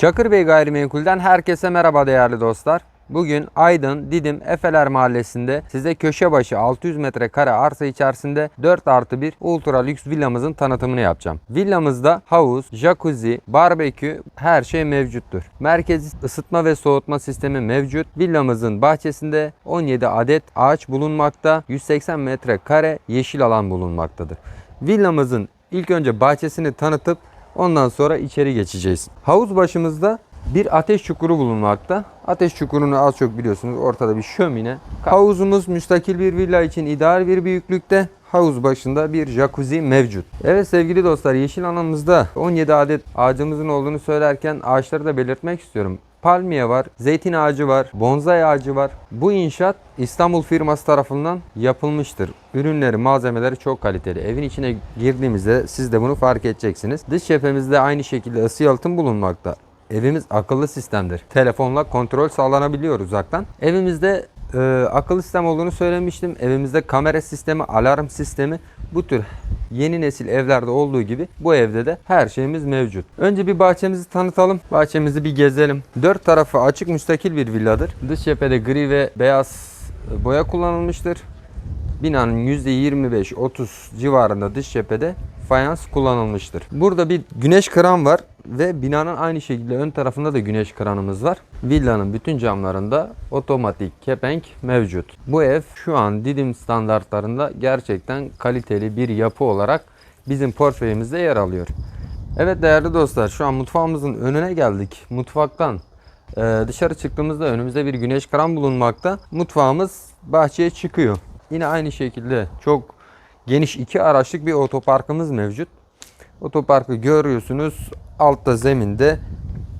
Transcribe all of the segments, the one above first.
Çakır Bey Gayrimenkul'den herkese merhaba değerli dostlar. Bugün Aydın, Didim, Efeler Mahallesi'nde size köşe başı 600 metrekare arsa içerisinde 4 artı 1 ultra lüks villamızın tanıtımını yapacağım. Villamızda havuz, jacuzzi, barbekü her şey mevcuttur. Merkezi ısıtma ve soğutma sistemi mevcut. Villamızın bahçesinde 17 adet ağaç bulunmakta. 180 metrekare yeşil alan bulunmaktadır. Villamızın ilk önce bahçesini tanıtıp ondan sonra içeri geçeceğiz. Havuz başımızda bir ateş çukuru bulunmakta. Ateş çukurunu az çok biliyorsunuz. Ortada bir şömine. Havuzumuz müstakil bir villa için ideal bir büyüklükte. Havuz başında bir jacuzzi mevcut. Evet sevgili dostlar yeşil alanımızda 17 adet ağacımızın olduğunu söylerken ağaçları da belirtmek istiyorum. Palmiye var, zeytin ağacı var, bonsai ağacı var. Bu inşaat İstanbul firması tarafından yapılmıştır. Ürünleri, malzemeleri çok kaliteli. Evin içine girdiğimizde siz de bunu fark edeceksiniz. Dış cephemizde aynı şekilde ısı yalıtım bulunmakta. Evimiz akıllı sistemdir. Telefonla kontrol sağlanabiliyor uzaktan. Evimizde e, akıllı sistem olduğunu söylemiştim. Evimizde kamera sistemi, alarm sistemi bu tür yeni nesil evlerde olduğu gibi bu evde de her şeyimiz mevcut. Önce bir bahçemizi tanıtalım. Bahçemizi bir gezelim. Dört tarafı açık müstakil bir villadır. Dış cephede gri ve beyaz e, boya kullanılmıştır. Binanın %25-30 civarında dış cephede fayans kullanılmıştır. Burada bir güneş kran var ve binanın aynı şekilde ön tarafında da güneş kranımız var. Villanın bütün camlarında otomatik kepenk mevcut. Bu ev şu an Didim standartlarında gerçekten kaliteli bir yapı olarak bizim portföyümüzde yer alıyor. Evet değerli dostlar şu an mutfağımızın önüne geldik. Mutfaktan ee, dışarı çıktığımızda önümüzde bir güneş kran bulunmakta. Mutfağımız bahçeye çıkıyor. Yine aynı şekilde çok geniş iki araçlık bir otoparkımız mevcut. Otoparkı görüyorsunuz. Altta zeminde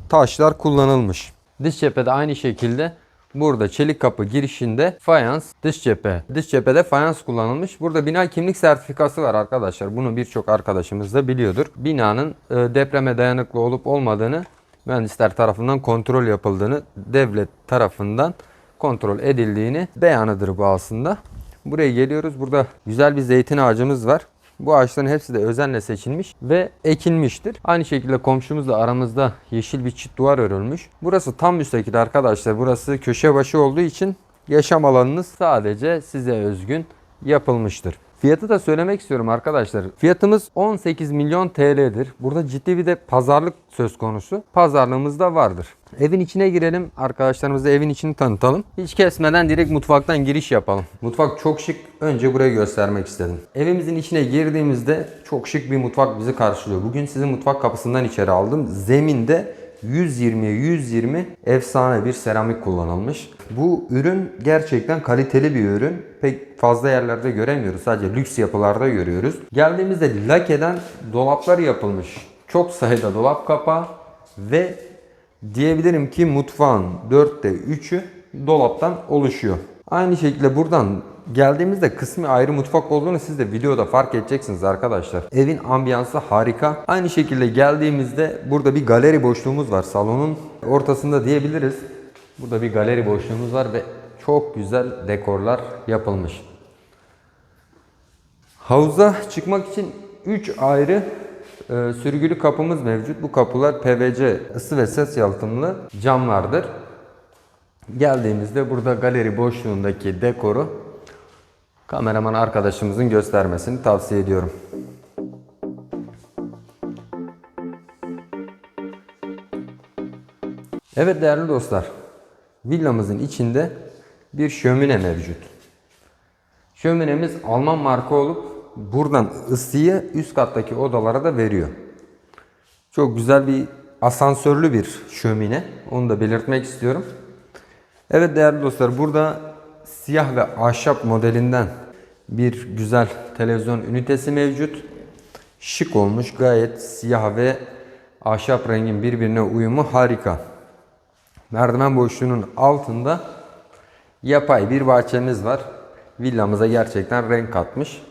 taşlar kullanılmış. Dış cephede aynı şekilde burada çelik kapı girişinde fayans dış cephe. Dış cephede fayans kullanılmış. Burada bina kimlik sertifikası var arkadaşlar. Bunu birçok arkadaşımız da biliyordur. Binanın e, depreme dayanıklı olup olmadığını mühendisler tarafından kontrol yapıldığını, devlet tarafından kontrol edildiğini beyanıdır bu aslında. Buraya geliyoruz. Burada güzel bir zeytin ağacımız var. Bu ağaçların hepsi de özenle seçilmiş ve ekilmiştir. Aynı şekilde komşumuzla aramızda yeşil bir çit duvar örülmüş. Burası tam müstakil arkadaşlar. Burası köşe başı olduğu için yaşam alanınız sadece size özgün yapılmıştır. Fiyatı da söylemek istiyorum arkadaşlar. Fiyatımız 18 milyon TL'dir. Burada ciddi bir de pazarlık söz konusu. Pazarlığımız da vardır. Evin içine girelim. Arkadaşlarımıza evin içini tanıtalım. Hiç kesmeden direkt mutfaktan giriş yapalım. Mutfak çok şık. Önce burayı göstermek istedim. Evimizin içine girdiğimizde çok şık bir mutfak bizi karşılıyor. Bugün sizi mutfak kapısından içeri aldım. Zeminde 120'ye 120 efsane bir seramik kullanılmış. Bu ürün gerçekten kaliteli bir ürün. Pek fazla yerlerde göremiyoruz. Sadece lüks yapılarda görüyoruz. Geldiğimizde lakeden dolaplar yapılmış. Çok sayıda dolap kapağı ve diyebilirim ki mutfağın 4'te 3'ü dolaptan oluşuyor. Aynı şekilde buradan geldiğimizde kısmi ayrı mutfak olduğunu siz de videoda fark edeceksiniz arkadaşlar. Evin ambiyansı harika. Aynı şekilde geldiğimizde burada bir galeri boşluğumuz var. Salonun ortasında diyebiliriz. Burada bir galeri boşluğumuz var ve çok güzel dekorlar yapılmış. Havuza çıkmak için 3 ayrı e, sürgülü kapımız mevcut. Bu kapılar PVC ısı ve ses yalıtımlı camlardır. Geldiğimizde burada galeri boşluğundaki dekoru kameraman arkadaşımızın göstermesini tavsiye ediyorum. Evet değerli dostlar, villamızın içinde bir şömine mevcut. Şöminemiz Alman marka olup buradan ısıyı üst kattaki odalara da veriyor. Çok güzel bir asansörlü bir şömine. Onu da belirtmek istiyorum. Evet değerli dostlar burada siyah ve ahşap modelinden bir güzel televizyon ünitesi mevcut. Şık olmuş gayet siyah ve ahşap rengin birbirine uyumu harika. Merdiven boşluğunun altında yapay bir bahçemiz var. Villamıza gerçekten renk katmış.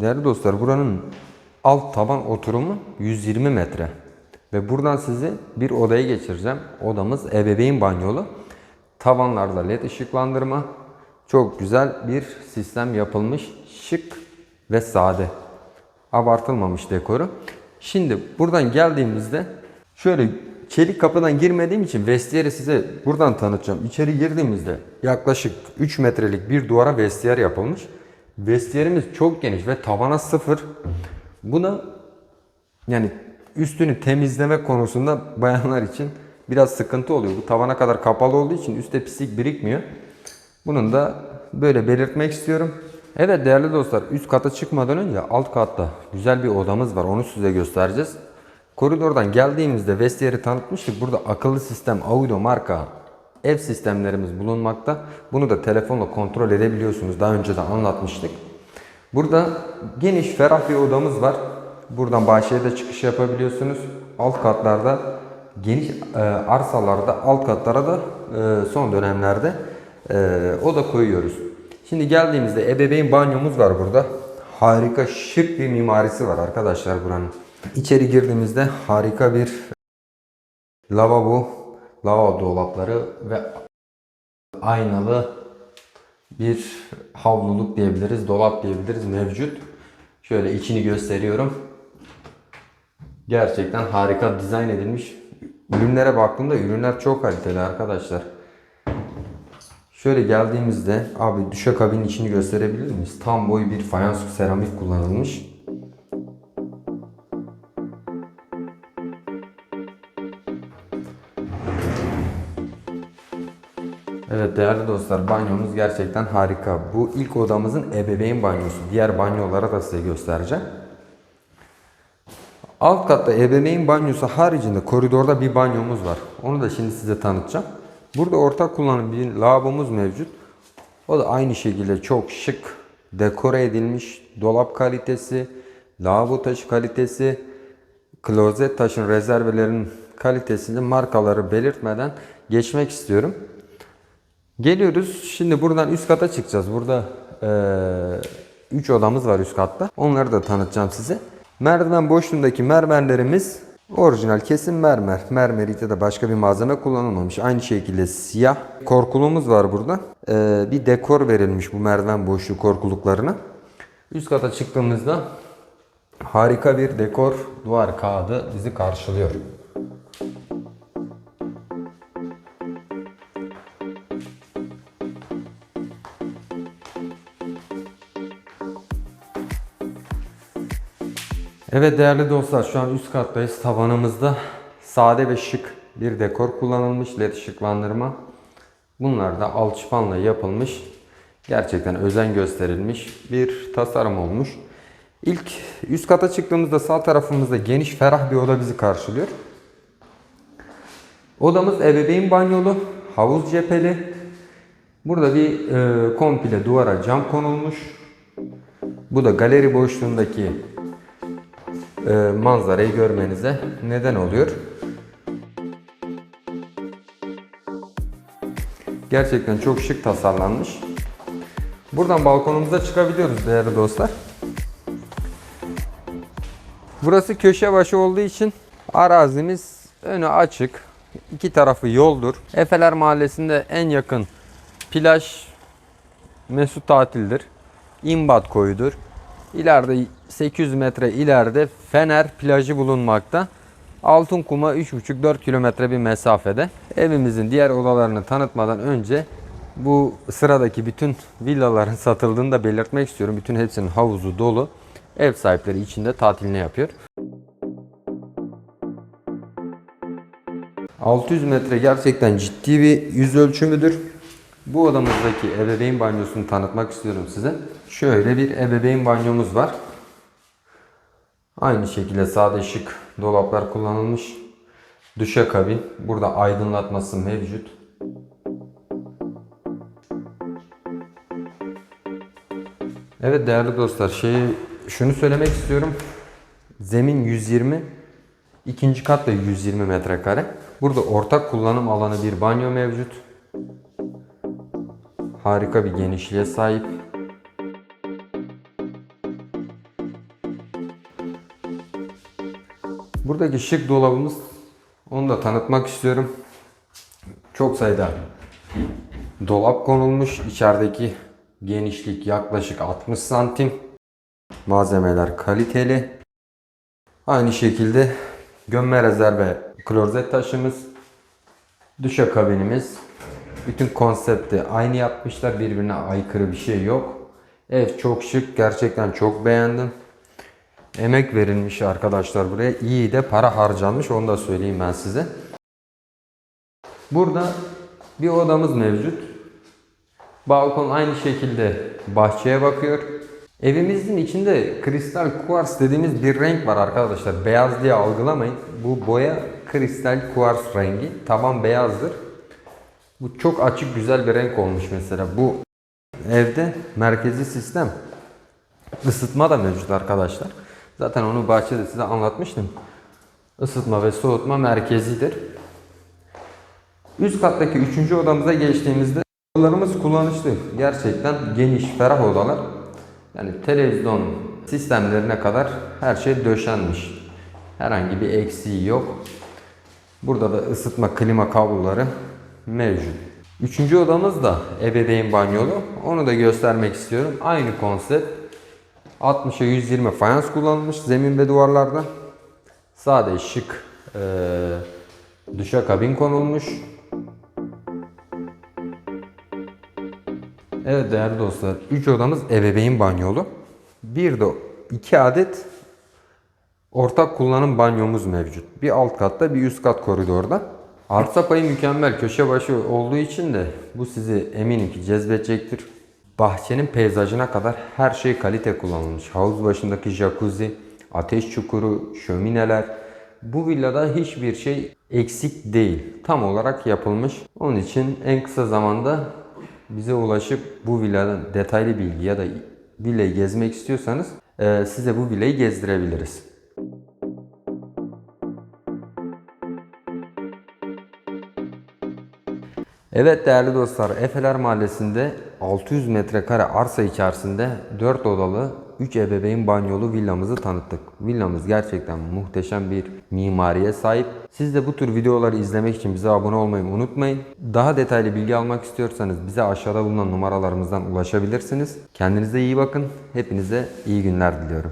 Değerli dostlar buranın alt taban oturumu 120 metre. Ve buradan sizi bir odaya geçireceğim. Odamız ebeveyn banyolu. Tavanlarda led ışıklandırma. Çok güzel bir sistem yapılmış. Şık ve sade. Abartılmamış dekoru. Şimdi buradan geldiğimizde şöyle çelik kapıdan girmediğim için vestiyeri size buradan tanıtacağım. İçeri girdiğimizde yaklaşık 3 metrelik bir duvara vestiyer yapılmış. Vestiyerimiz çok geniş ve tavana sıfır. Buna yani üstünü temizleme konusunda bayanlar için biraz sıkıntı oluyor. Bu tavana kadar kapalı olduğu için üstte pislik birikmiyor. Bunun da böyle belirtmek istiyorum. Evet değerli dostlar üst kata çıkmadan önce alt katta güzel bir odamız var. Onu size göstereceğiz. Koridordan geldiğimizde vestiyeri tanıtmıştık. Burada akıllı sistem Audio marka ev sistemlerimiz bulunmakta. Bunu da telefonla kontrol edebiliyorsunuz. Daha önce de anlatmıştık. Burada geniş ferah bir odamız var. Buradan bahçeye de çıkış yapabiliyorsunuz. Alt katlarda geniş e, arsalarda alt katlara da e, son dönemlerde e, oda koyuyoruz. Şimdi geldiğimizde ebeveyn banyomuz var burada. Harika şık bir mimarisi var arkadaşlar buranın. İçeri girdiğimizde harika bir lavabo, lavabo dolapları ve aynalı bir havluluk diyebiliriz, dolap diyebiliriz mevcut. Şöyle içini gösteriyorum. Gerçekten harika dizayn edilmiş. Ürünlere baktığımda ürünler çok kaliteli arkadaşlar. Şöyle geldiğimizde abi düşakabinin içini gösterebilir miyiz? Tam boy bir fayans seramik kullanılmış. Evet değerli dostlar banyomuz gerçekten harika. Bu ilk odamızın ebeveyn banyosu. Diğer banyolara da size göstereceğim. Alt katta ebeveyn banyosu haricinde koridorda bir banyomuz var. Onu da şimdi size tanıtacağım. Burada ortak kullanım bir lavabomuz mevcut. O da aynı şekilde çok şık dekore edilmiş. Dolap kalitesi, lavabo taşı kalitesi, klozet taşın rezervelerinin kalitesini markaları belirtmeden geçmek istiyorum. Geliyoruz. Şimdi buradan üst kata çıkacağız. Burada 3 odamız var üst katta. Onları da tanıtacağım size. Merdiven boşluğundaki mermerlerimiz orijinal kesim mermer. Mermerite de başka bir malzeme kullanılmamış. Aynı şekilde siyah korkulumuz var burada. Ee, bir dekor verilmiş bu merdiven boşluğu korkuluklarına. Üst kata çıktığımızda harika bir dekor duvar kağıdı bizi karşılıyor. Evet değerli dostlar şu an üst kattayız. Tavanımızda sade ve şık bir dekor kullanılmış. LED ışıklandırma. Bunlar da alçıpanla yapılmış. Gerçekten özen gösterilmiş bir tasarım olmuş. İlk üst kata çıktığımızda sağ tarafımızda geniş ferah bir oda bizi karşılıyor. Odamız ebeveyn banyolu, havuz cepheli. Burada bir e, komple duvara cam konulmuş. Bu da galeri boşluğundaki manzarayı görmenize neden oluyor. Gerçekten çok şık tasarlanmış. Buradan balkonumuza çıkabiliyoruz değerli dostlar. Burası köşe başı olduğu için arazimiz önü açık. İki tarafı yoldur. Efeler Mahallesi'nde en yakın plaj Mesut Tatil'dir. İmbat koyudur. İleride 800 metre ileride Fener plajı bulunmakta. Altın Kuma 3,5-4 kilometre bir mesafede. Evimizin diğer odalarını tanıtmadan önce bu sıradaki bütün villaların satıldığını da belirtmek istiyorum. Bütün hepsinin havuzu dolu. Ev sahipleri içinde tatilini yapıyor. 600 metre gerçekten ciddi bir yüz ölçümüdür. Bu odamızdaki ebeveyn banyosunu tanıtmak istiyorum size. Şöyle bir ebeveyn banyomuz var. Aynı şekilde sade şık dolaplar kullanılmış. Duşakabin. Burada aydınlatması mevcut. Evet değerli dostlar, şeyi şunu söylemek istiyorum. Zemin 120, ikinci kat da 120 metrekare. Burada ortak kullanım alanı bir banyo mevcut. Harika bir genişliğe sahip. Buradaki şık dolabımız onu da tanıtmak istiyorum. Çok sayıda dolap konulmuş. İçerideki genişlik yaklaşık 60 santim. Malzemeler kaliteli. Aynı şekilde gömme rezerve klozet taşımız. Duşakabinimiz. Bütün konsepti aynı yapmışlar. Birbirine aykırı bir şey yok. Ev çok şık. Gerçekten çok beğendim. Emek verilmiş arkadaşlar buraya. İyi de para harcanmış. Onu da söyleyeyim ben size. Burada bir odamız mevcut. Balkon aynı şekilde bahçeye bakıyor. Evimizin içinde kristal kuvars dediğimiz bir renk var arkadaşlar. Beyaz diye algılamayın. Bu boya kristal kuvars rengi. Taban beyazdır. Bu çok açık güzel bir renk olmuş mesela. Bu evde merkezi sistem ısıtma da mevcut arkadaşlar. Zaten onu bahçede size anlatmıştım. Isıtma ve soğutma merkezidir. Üst kattaki üçüncü odamıza geçtiğimizde odalarımız kullanışlı. Gerçekten geniş, ferah odalar. Yani televizyon sistemlerine kadar her şey döşenmiş. Herhangi bir eksiği yok. Burada da ısıtma, klima kabloları mevcut. Üçüncü odamız da ebeveyn banyolu. Onu da göstermek istiyorum. Aynı konsept. 60'a 120 fayans kullanılmış zemin ve duvarlarda. Sade şık eee duşa kabin konulmuş. Evet değerli dostlar, 3 odamız ebeveyn banyolu. Bir de 2 adet ortak kullanım banyomuz mevcut. Bir alt katta bir üst kat koridorda. Arsa payı mükemmel köşe başı olduğu için de bu sizi eminim ki cezbedecektir. Bahçenin peyzajına kadar her şey kalite kullanılmış. Havuz başındaki jacuzzi, ateş çukuru, şömineler. Bu villada hiçbir şey eksik değil. Tam olarak yapılmış. Onun için en kısa zamanda bize ulaşıp bu villadan detaylı bilgi ya da villayı gezmek istiyorsanız eee, size bu villayı gezdirebiliriz. Evet değerli dostlar, Efeler Mahallesi'nde 600 metrekare arsa içerisinde 4 odalı 3 ebeveyn banyolu villamızı tanıttık. Villamız gerçekten muhteşem bir mimariye sahip. Siz de bu tür videoları izlemek için bize abone olmayı unutmayın. Daha detaylı bilgi almak istiyorsanız bize aşağıda bulunan numaralarımızdan ulaşabilirsiniz. Kendinize iyi bakın. Hepinize iyi günler diliyorum.